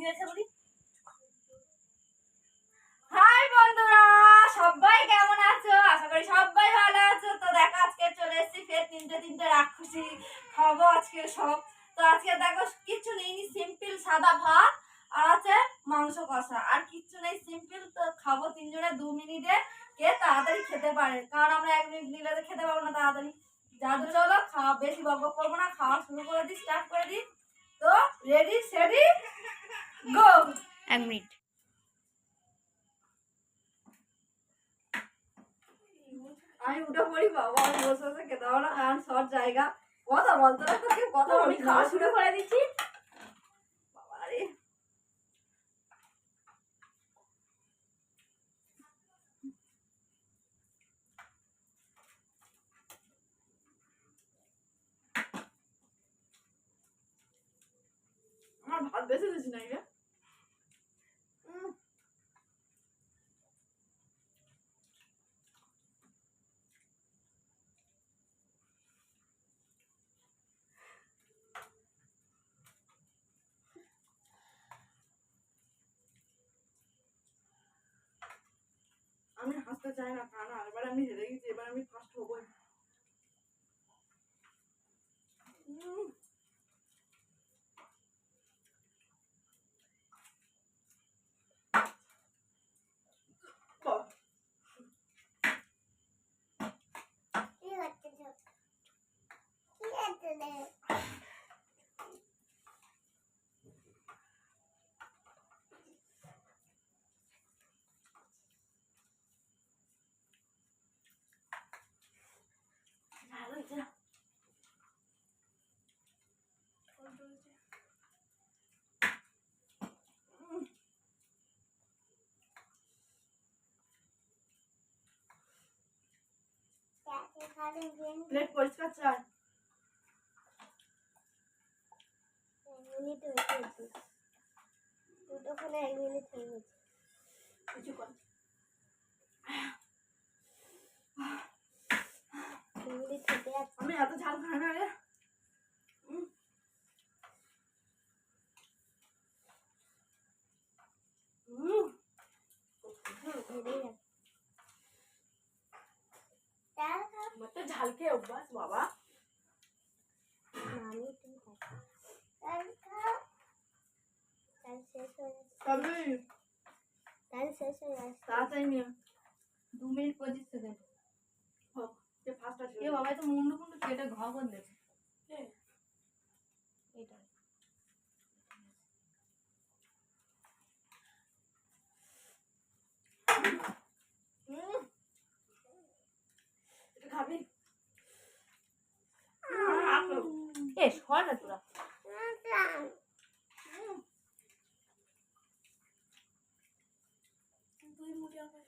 ইংরেজি বলি? হাই বন্ধুরা, সবাই কেমন আছো? আশা করি সবাই ভালো আছো। তো দেখো, আজকে চলে এসেছি ফের তিনটে তিনটে রাক্ষসী। খাব আজকে সব। তো আজকে দেখো, কিচ্ছু নেই সিম্পল সাদা ভাত আর আছে মাংস কষা। আর কিচ্ছু নেই সিম্পল তো খাব তিনজনে দু মিনিটে। কে তাড়াতাড়ি খেতে পারে। কারণ আমরা এক মিনিট নিলে তো খেতে পারব না তাড়াতাড়ি। যাদের চলো খাওয়া বেশি বক করব না, খাওয়া শুরু করে দিই স্টার্ট করে দিই। তো রেডি সেডি গো এক মিনিট। আমি উঠে পড়ি বাবা আমি বসে বসে খেতে পারব না কারণ সব জায়গা। কথা বলতে হবে তোকে কথা আমি খাওয়া শুরু করে দিচ্ছি। বাবা রে আমার ভাত বেশি দিচ্ছি না রে? আমি হাসতে চাই না কারণ এবার আমি হেরে গেছি এবার আমি ফার্স্ট হব ভালো হয়েছে প্লেট পরিষ্কার চাই। মিনিট হয়ে গেছে দুটোখানে এক মিনিট হয়ে গেছে। কিছু কর। আমি এত ঝাল খাই না রে। উম। উম। হেরে যাচ্ছে ডাল খাও আমার তো ঝাল খেয়ে অভ্যাস বাবা মামি তুমি খাও ডাল খাও ডাল শেষ হয়ে যাচ্ছে তবে ডাল শেষ হয়ে যাচ্ছে। অভ্যাস নিয়ে দু মিনিট পঁচিশ সেকেন্ড। হোক যে ফার্স্ট আছে বাবা তো মুন্ডু মুন্ডু কেটে ঘ করে দিয়েছে। এটা উম। এটা খাবি এ সর না তোরা দুই মুঠি আমার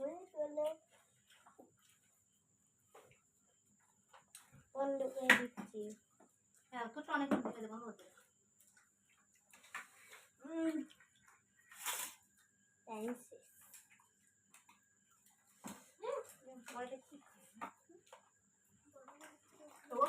মিনিট হয়ে গেছে বন্ধ করে করে দিচ্ছি হ্যাঁ তো অনেক খেতে বন্ধ করতে উম। টাইম শেষ তোর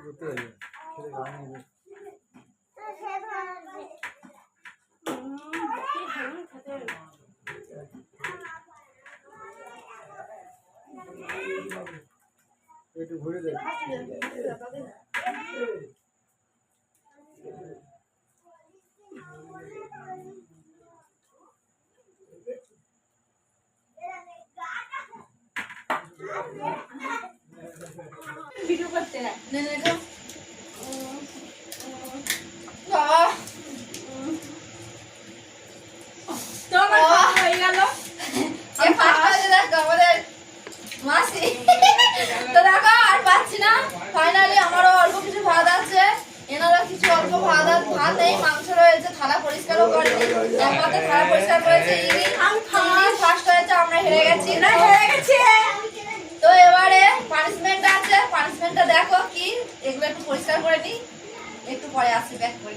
করতে হবে খেলে গান নেবে তো সে ভালো কি হেমন খেতে একটু ঘুরে দেবে এই ভাত আছে এনারও কিছু অল্প ভাত ভাত নেই মাংস রয়েছে থালা পরিষ্কার করেছে ইনি আমরা হেরে গেছি না হেরে গেছে তো এবারে পানিশমেন্ট আছে পানিশমেন্টটা দেখো কি এগুলো একটু পরিষ্কার করে নিই একটু পরে আসি ব্যাক করে।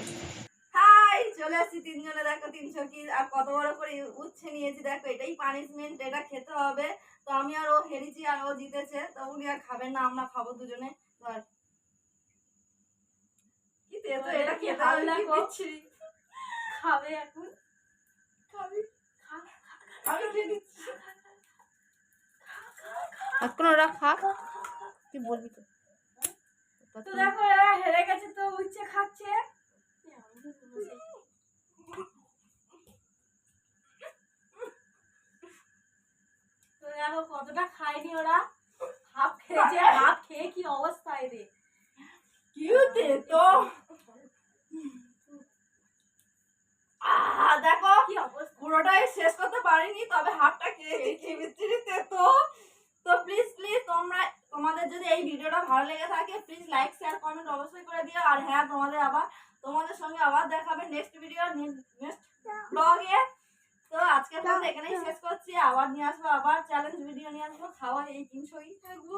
হাই চলে আসছি তিনজনে দেখো তিনশো কি আর কত বড় করে উচ্ছে নিয়েছি দেখো এটাই পানিশমেন্ট এটা খেতে হবে। তো আমি আর ও হেরেছি আর ও জিতেছে তো উনি আর খাবেন না আমরা খাব দুজনে ধর কি তেতো এটা খেতে হবে কি খাবে এখন। খাবি। আমি খেয়ে নিচ্ছি। এখন ওরা খাক। কি বলবি তো। তো দেখো এরা হেরে গেছে তো উচ্ছে খাচ্ছে। তো দেখো কতটা খায়নি ওরা। হাফ খেয়েছে হাফ খেয়ে কি অবস্থা এদের? কি তেতো আহ দেখো পুরোটাই শেষ করতে পারিনি তবে হাফটা খেয়েছি কি বিচ্ছিরি তেতো তো। প্লিজ প্লিজ তোমরা তোমাদের যদি এই ভিডিওটা ভালো লেগে থাকে প্লিজ লাইক শেয়ার কমেন্ট অবশ্যই করে দিও। আর হ্যাঁ তোমাদের আবার তোমাদের সঙ্গে আবার দেখাবে নেক্সট ভিডিও নেক্সট ব্লগে তো আজকে তাহলে এখানেই শেষ করছি। আবার নিয়ে আসব আবার চ্যালেঞ্জ ভিডিও নিয়ে আসব। খাওয়া এই তিনশোই। থাকব